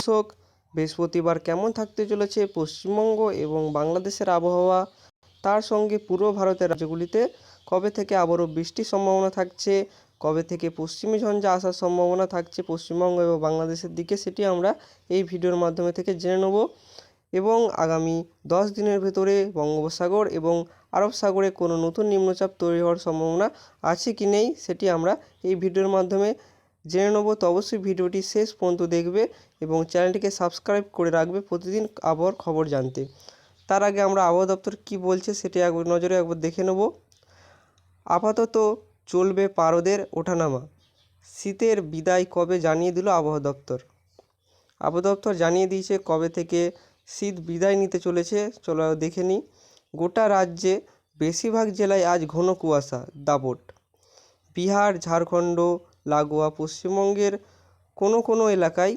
দর্শক বৃহস্পতিবার কেমন থাকতে চলেছে পশ্চিমবঙ্গ এবং বাংলাদেশের আবহাওয়া? তার সঙ্গে পূর্ব ভারতের রাজ্যগুলিতে কবে থেকে আবারও বৃষ্টির সম্ভাবনা থাকছে? কবে থেকে পশ্চিমী ঝঞ্ঝা আসার সম্ভাবনা থাকছে পশ্চিমবঙ্গ এবং বাংলাদেশের দিকে সেটি আমরা এই ভিডিওর মাধ্যমে থেকে জেনে নেব। এবং আগামী দশ দিনের ভেতরে বঙ্গোপসাগর এবং আরব সাগরে কোনো নতুন নিম্নচাপ তৈরি হওয়ার সম্ভাবনা আছে কি নেই সেটি আমরা এই ভিডিওর মাধ্যমে জেনে নেব, তো অবশ্যই ভিডিওটি শেষ পর্যন্ত দেখবে এবং চ্যানেলটিকে সাবস্ক্রাইব করে রাখবে প্রতিদিন আবহাওয়ার খবর জানতে। তার আগে আমরা আবহাওয়া দপ্তর কী বলছে সেটি একবার নজরে একবার দেখে নেব। আপাতত চলবে পারদের ওঠানামা। শীতের বিদায় কবে জানিয়ে দিল আবহাওয়া দপ্তর? আবহাওয়া দপ্তর জানিয়ে দিয়েছে কবে থেকে শীত বিদায় নিতে চলেছে, চলো দেখে নিই। গোটা রাজ্যে বেশিরভাগ জেলায় আজ ঘন কুয়াশা, দাপট। বিহার, ঝাড়খণ্ড লাগোয়া পশ্চিমবঙ্গের কোনো কোনো এলাকায়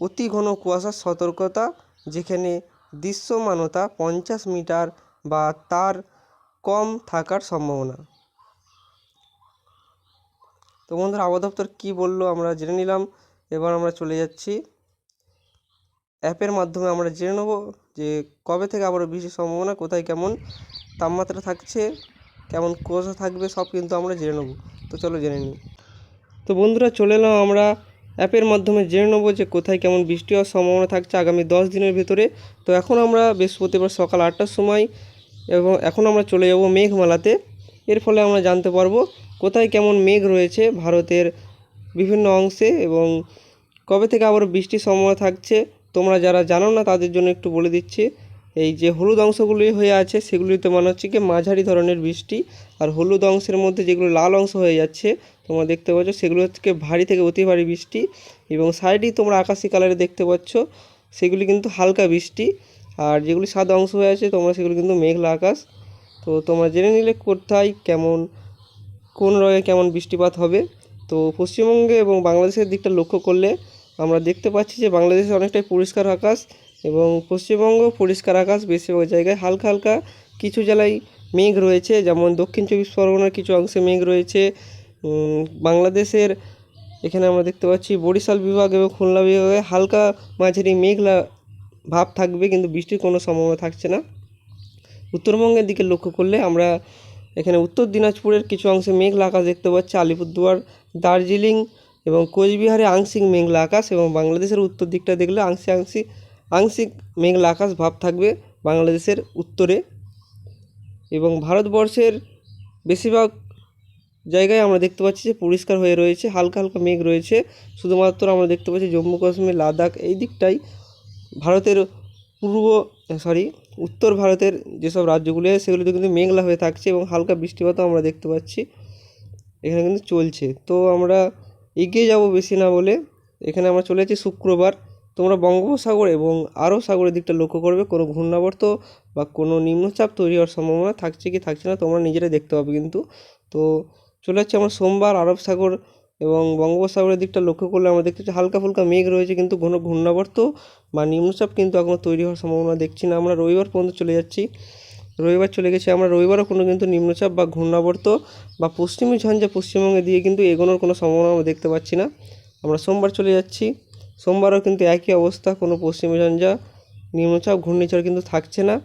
অতি ঘন কুয়াশার সতর্কতা, যেখানে দৃশ্যমানতা পঞ্চাশ মিটার বা তার কম থাকার সম্ভাবনা। তো বন্ধুরা, আবহাওয়া দপ্তর কী বলল আমরা জেনে নিলাম। এবার আমরা চলে যাচ্ছি। অ্যাপের মাধ্যমে আমরা জেনে নেব যে কবে থেকে আবারও বৃষ্টির সম্ভাবনা, কোথায় কেমন তাপমাত্রা থাকছে, কেমন কুয়াশা থাকবে, সব কিন্তু আমরা জেনে নেব। তো চলো জেনে নিই। তো বন্ধুরা, চলে এলাম আমরা অ্যাপের মাধ্যমে। জেনে নেব যে কোথায় কেমন বৃষ্টি হওয়ার সম্ভাবনা থাকছে আগামী দশ দিনের ভেতরে। তো এখন আমরা বৃহস্পতিবার সকাল আটটার সময় এবং এখন আমরা চলে যাব মেঘমালাতে। এর ফলে আমরা জানতে পারব কোথায় কেমন মেঘ রয়েছে ভারতের বিভিন্ন অংশে এবং কবে থেকে আবারও বৃষ্টির সম্ভাবনা থাকছে। তোমরা যারা জানো না, তাদের জন্য একটু বলে দিচ্ছি। এই যে হলুদ অংশগুলি হয়ে আছে, সেগুলিতে মনে হচ্ছে কি মাঝারি ধরনের বৃষ্টি। আর হলুদ অংশের মধ্যে যেগুলো লাল অংশ হয়ে যাচ্ছে তোমরা দেখতে পাচ্ছ, সেগুলো হচ্ছে ভারী থেকে অতি ভারী বৃষ্টি এবং সাইডেই তোমরা আকাশি কালারে দেখতে পাচ্ছ। সেগুলি কিন্তু হালকা বৃষ্টি আর যেগুলি সাদা অংশ হয়ে আছে, তোমরা সেগুলো কিন্তু মেঘলা আকাশ। তো তোমরা জেনে নিলে কোথায় কেমন, কোন রয়ে কেমন বৃষ্টিপাত হবে। তো পশ্চিমবঙ্গে এবং বাংলাদেশের দিকটা লক্ষ্য করলে আমরা দেখতে পাচ্ছি যে বাংলাদেশে অনেকটাই পরিষ্কার আকাশ এবং পশ্চিমবঙ্গ পরিষ্কার আকাশ। বেশিরভাগ জায়গায় হালকা হালকা কিছু জেলায় মেঘ রয়েছে, যেমন দক্ষিণ চব্বিশ পরগনার কিছু অংশে মেঘ রয়েছে বাংলাদেশের, এখানে আমরা দেখতে পাচ্ছি বরিশাল বিভাগ এবং খুলনা বিভাগে হালকা মাঝারি মেঘলা ভাব থাকবে, কিন্তু বৃষ্টির কোনো সম্ভাবনা থাকছে না। উত্তরবঙ্গের দিকে লক্ষ্য করলে আমরা এখানে উত্তর দিনাজপুরের কিছু অংশে মেঘলা আকাশ দেখতে পাচ্ছি, আলিপুরদুয়ার, দার্জিলিং এবং কোচবিহারে আংশিক মেঘলা আকাশ এবং বাংলাদেশের উত্তর দিকটা দেখলে আংশিক আংশিক আংশিক মেঘলা আকাশ ভাব থাকবে বাংলাদেশের উত্তরে এবং ভারতবর্ষের বেশিরভাগ জায়গায় আমরা দেখতে পাচ্ছি যে পরিষ্কার হয়ে রয়েছে, হালকা হালকা মেঘ রয়েছে। শুধুমাত্র আমরা দেখতে পাচ্ছি জম্মু কাশ্মীর, লাদাখ, এই দিকটাই। ভারতের পূর্ব সরি উত্তর ভারতের যেসব রাজ্যগুলি আছে, সেগুলিতে কিন্তু মেঘলা হয়ে থাকছে এবং হালকা বৃষ্টিপাতও আমরা দেখতে পাচ্ছি। এখানে কিন্তু চলছে। তো আমরা এগিয়ে যাব বেশি না বলে। এখানে আমরা চলে যাচ্ছি শুক্রবার। তোমরা বঙ্গোপসাগর এবং আরও সাগরের দিকটা লক্ষ্য করবে। কোনো ঘূর্ণাবর্ত বা কোনো নিম্নচাপ তৈরি হওয়ার সম্ভাবনা থাকছে কি থাকছে না, তোমরা নিজেরাই দেখতে পাবে কিন্তু। তো চলে যাচ্ছে আমরা সোমবার আরব সাগর এবং বঙ্গোপসাগরের দিকটা লক্ষ্য করলে আমরা দেখতে পাচ্ছি হালকা ফুলকা মেঘ রয়েছে কিন্তু ঘন ঘূর্ণাবর্ত বা নিম্নচাপ কিন্তু এখনও তৈরি হওয়ার সম্ভাবনা দেখছি না। আমরা রবিবার পর্যন্ত চলে যাচ্ছি। রবিবার চলে গেছি। আমরা রবিবারও কোনো কিন্তু নিম্নচাপ বা ঘূর্ণাবর্ত বা পশ্চিমী ঝঞ্ঝা পশ্চিমবঙ্গে দিয়ে কিন্তু এগোনোর কোনো সম্ভাবনা আমরা দেখতে পাচ্ছি না। আমরা সোমবার চলে যাচ্ছি। সোমবারও কিন্তু একই অবস্থা, কোনো পশ্চিমী ঝঞ্ঝা, নিম্নচাপ, ঘূর্ণিঝড় কিন্তু থাকছে না।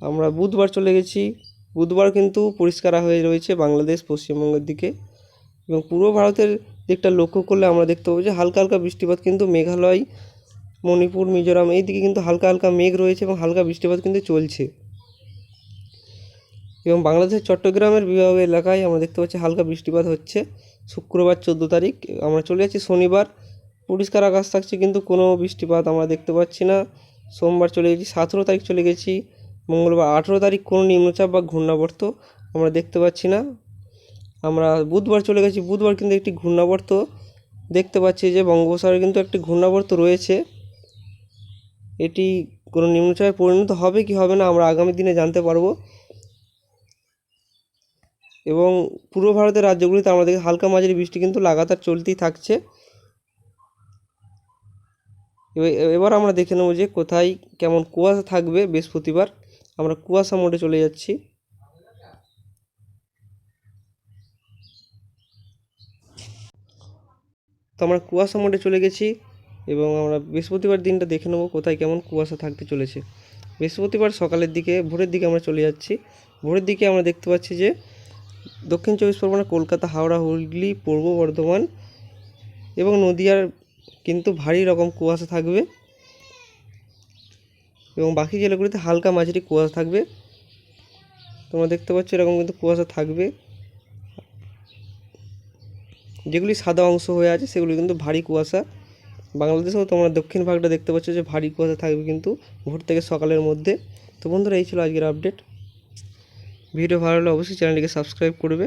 আমরা বুধবার চলে গেছি। বুধবার কিন্তু পরিষ্কার হয়ে রয়েছে বাংলাদেশ পশ্চিমবঙ্গের দিকে এবং পূর্ব ভারতের দিকটা লক্ষ্য করলে আমরা দেখতে পাবো যে হালকা হালকা বৃষ্টিপাত কিন্তু মেঘালয়, মণিপুর, মিজোরাম এই দিকে কিন্তু হালকা হালকা মেঘ রয়েছে এবং হালকা বৃষ্টিপাত কিন্তু চলছে। এবং বাংলাদেশের চট্টগ্রামের বিভাগ এলাকায় আমরা দেখতে পাচ্ছি হালকা বৃষ্টিপাত হচ্ছে। শুক্রবার চোদ্দ তারিখ আমরা চলে যাচ্ছি, শনিবার পরিষ্কার আকাশ থাকছে কিন্তু কোনো বৃষ্টিপাত আমরা দেখতে পাচ্ছি না। সোমবার চলে গেছি, সতেরো তারিখ চলে গেছি। মঙ্গলবার আঠেরো তারিখ কোনো নিম্নচাপ বা ঘূর্ণাবর্ত আমরা দেখতে পাচ্ছি না। আমরা বুধবার চলে গেছি। বুধবার কিন্তু একটি ঘূর্ণাবর্ত দেখতে পাচ্ছি যে বঙ্গোপসাগরে কিন্তু একটি ঘূর্ণাবর্ত রয়েছে। এটি কোনো নিম্নচাপে পরিণত হবে কি হবে না আমরা আগামী দিনে জানতে পারব। এবং পূর্ব ভারতের রাজ্যগুলিতে আমাদের হালকা মাঝারি বৃষ্টি কিন্তু লাগাতার চলতেই থাকছে। এবার আমরা দেখে নেব যে কোথায় কেমন কুয়াশা থাকবে বৃহস্পতিবার। আমরা কুয়াশা মোডে চলে যাচ্ছি। তো আমরা কুয়াশা মোডে চলে গেছি এবং আমরা বৃহস্পতিবার দিনটা দেখে নেব কোথায় কেমন কুয়াশা থাকতে চলেছে। বৃহস্পতিবার সকালের দিকে, ভোরের দিকে আমরা চলে যাচ্ছি। ভোরের দিকে আমরা দেখতে পাচ্ছি যে দক্ষিণ চব্বিশ পরগনা, কলকাতা, হাওড়া, হুগলি, পূর্ব বর্ধমান এবং নদিয়ার কিন্তু ভারী রকম কুয়াশা থাকবে। এবং বাকি জেলাগুলিতে হালকা মাঝারি কুয়াশা থাকবে। তোমরা দেখতে পাচ্ছ এরকম কিন্তু কুয়াশা থাকবে। যেগুলি সাদা অংশ হয়ে আছে, সেগুলি কিন্তু ভারী কুয়াশা। বাংলাদেশেও তোমরা দক্ষিণ ভাগটা দেখতে পাচ্ছ যে ভারী কুয়াশা থাকবে কিন্তু ভোর থেকে সকালের মধ্যে। তো বন্ধুরা, এই ছিল আজকের আপডেট। ভিডিও ভালো হলে অবশ্যই চ্যানেলটিকে সাবস্ক্রাইব করবে।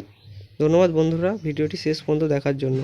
ধন্যবাদ বন্ধুরা, ভিডিওটি শেষ পর্যন্ত দেখার জন্য।